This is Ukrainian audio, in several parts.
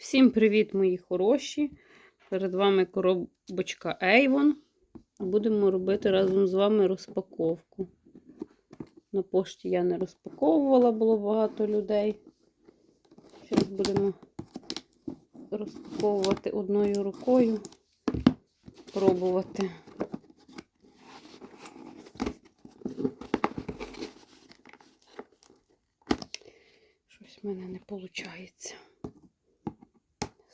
Всім привіт, мої хороші! Перед вами коробочка Avon. Будемо робити разом з вами розпаковку. На пошті я не розпаковувала, було багато людей. Зараз будемо розпаковувати одною рукою, пробувати. Щось в мене не виходить.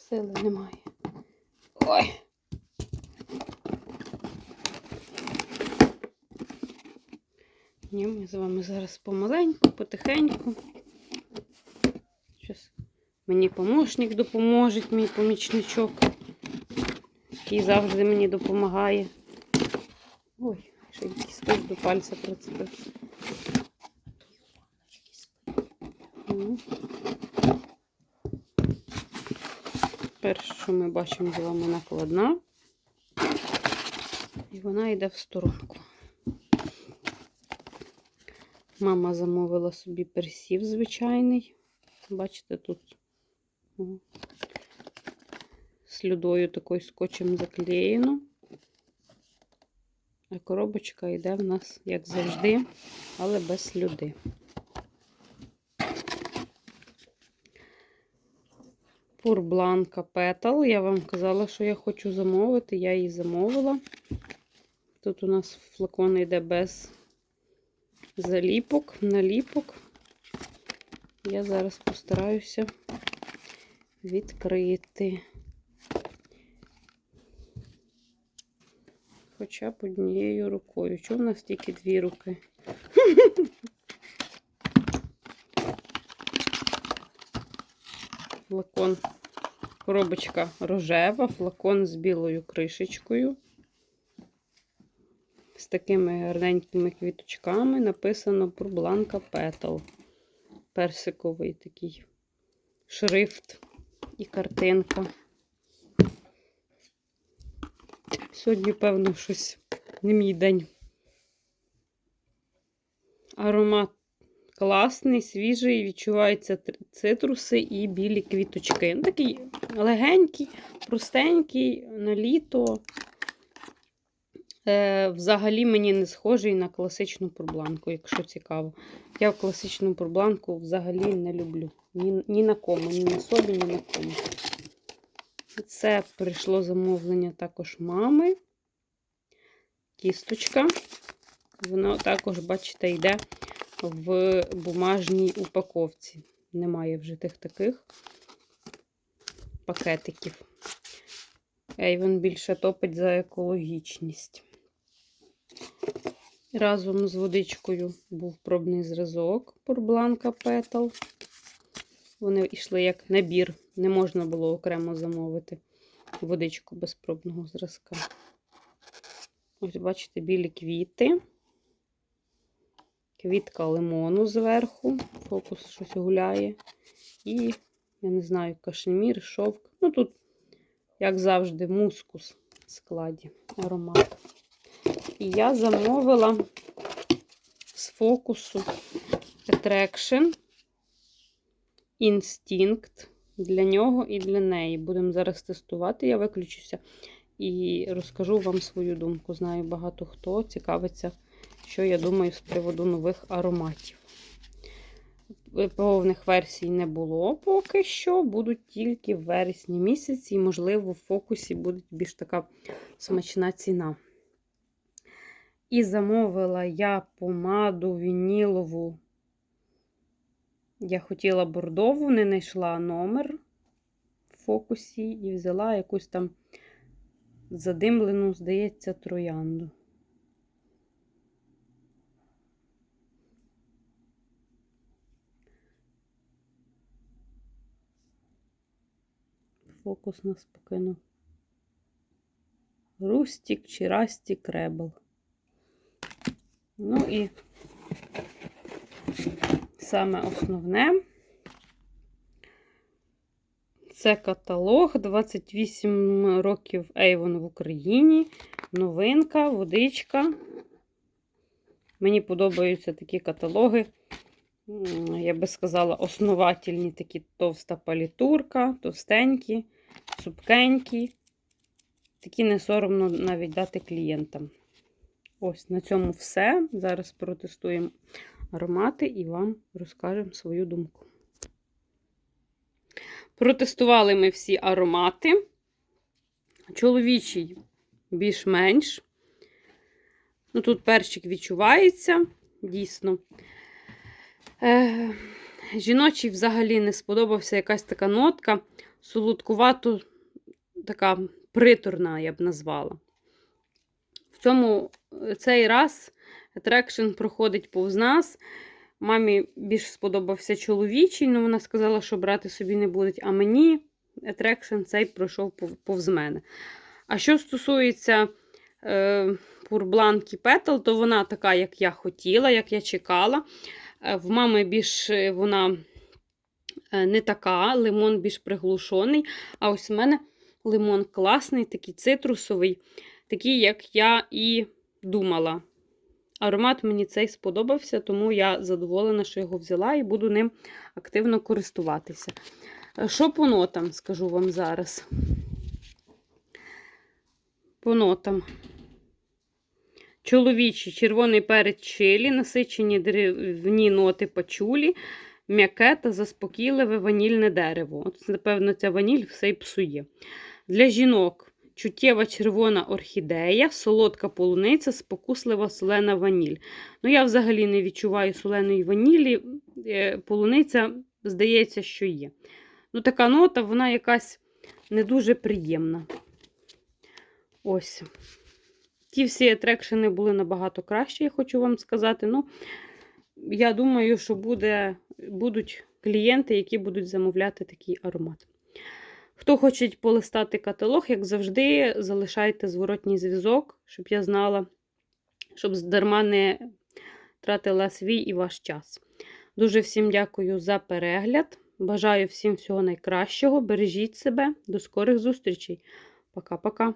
Сили немає. Ой. Ні, ми з вами зараз помаленьку, потихеньку. Щас мені помощник допоможе, мій помічничок, який завжди мені допомагає. Ой, ще якийсь скотч до пальця прицепився. Ну. Перше, що ми бачимо, з вами накладна. І вона йде в сторонку. Мама замовила собі персів звичайний. Бачите, тут слюдою такою скотчем заклеєно. А коробочка йде в нас, як завжди, але без слюди. Пурбланка Петал. Я вам казала, що я хочу замовити. Я її замовила. Тут у нас флакон йде без заліпок, наліпок. Я зараз постараюся відкрити. Хоча б однією рукою. Чому в нас тільки дві руки? Флакон, коробочка рожева, флакон з білою кришечкою. З такими гарненькими квіточками написано Пурбланка Петал. Персиковий такий шрифт і картинка. Сьогодні, певно, щось не мій день. Аромат класний, свіжий, відчуваються цитруси і білі квіточки. Ну, Такий легенький, простенький, на літо. Е, Взагалі мені не схожий на класичну пурбланку, якщо цікаво. Я класичну пурбланку взагалі не люблю. Ні, ні на кому, ні на собі, ні на кому. Це прийшло замовлення також мами. Кісточка. Воно також, бачите, йде в бумажній упаковці. Немає вже тих таких пакетиків. Ейвен більше топить за екологічність. Разом з водичкою був пробний зразок Пурбланка Петал. Вони йшли як набір, не можна було окремо замовити водичку без пробного зразка. Ось, бачите, білі квіти. Квітка лимону зверху, фокус щось гуляє. І, я не знаю, кашемір, шовк. Ну, тут, як завжди, мускус в складі аромат. І я замовила з фокусу Attraction Instinct для нього і для неї. Будемо зараз тестувати. Я виключуся і розкажу вам свою думку. Знаю, багато хто цікавиться що я думаю з приводу нових ароматів. Повних версій не було поки що, будуть тільки в вересні місяці, і, можливо, в фокусі буде більш така смачна ціна. І замовила я помаду вінілову. Я хотіла бордову, не знайшла номер в фокусі і взяла якусь там задимлену, здається, троянду. Фокус нас покинув. Рустік чи Растік Ребел. Ну і саме основне це каталог 28 років Avon в Україні. Новинка, водичка. Мені подобаються такі каталоги, я би сказала, основательні такі товста палітурка, товстенькі, цупкенькі. Такі не соромно навіть дати клієнтам. Ось на цьому все. Зараз протестуємо аромати і вам розкажемо свою думку. Протестували ми всі аромати. Чоловічий більш-менш. Ну, тут перчик відчувається, дійсно. Е, жіночий взагалі не сподобався якась така нотка, солодкувато, така приторна, я б назвала. В цьому е, цей раз атрекшн проходить повз нас. Мамі більш сподобався чоловічий, але вона сказала, що брати собі не будуть, а мені атрекшн цей пройшов повз мене. А що стосується е, пурбланки Петл, то вона така, як я хотіла, як я чекала. Е, В мами більш е, вона е, не така, лимон більш приглушений. А ось у мене лимон класний, такий цитрусовий, такий, як я і думала. Аромат мені цей сподобався, тому я задоволена, що його взяла і буду ним активно користуватися. Що по нотам, скажу вам зараз. По нотам. Чоловічий червоний перець чилі, насичені деревні ноти пачулі, м'яке та заспокійливе ванільне дерево. От, напевно, ця ваніль все й псує. Для жінок чуттєва червона орхідея, солодка полуниця, спокуслива солена ваніль. Ну, я взагалі не відчуваю соленої ванілі. Е, Полуниця, здається, що є. Ну, така нота, вона якась не дуже приємна. Ось. Ті всі атрекшени були набагато кращі, я хочу вам сказати. Ну, я думаю, що буде, будуть клієнти, які будуть замовляти такий аромат. Хто хоче полистати каталог, як завжди, залишайте зворотній зв'язок, щоб я знала, щоб дарма не тратила свій і ваш час. Дуже всім дякую за перегляд. Бажаю всім всього найкращого. Бережіть себе. До скорих зустрічей. Пока-пока.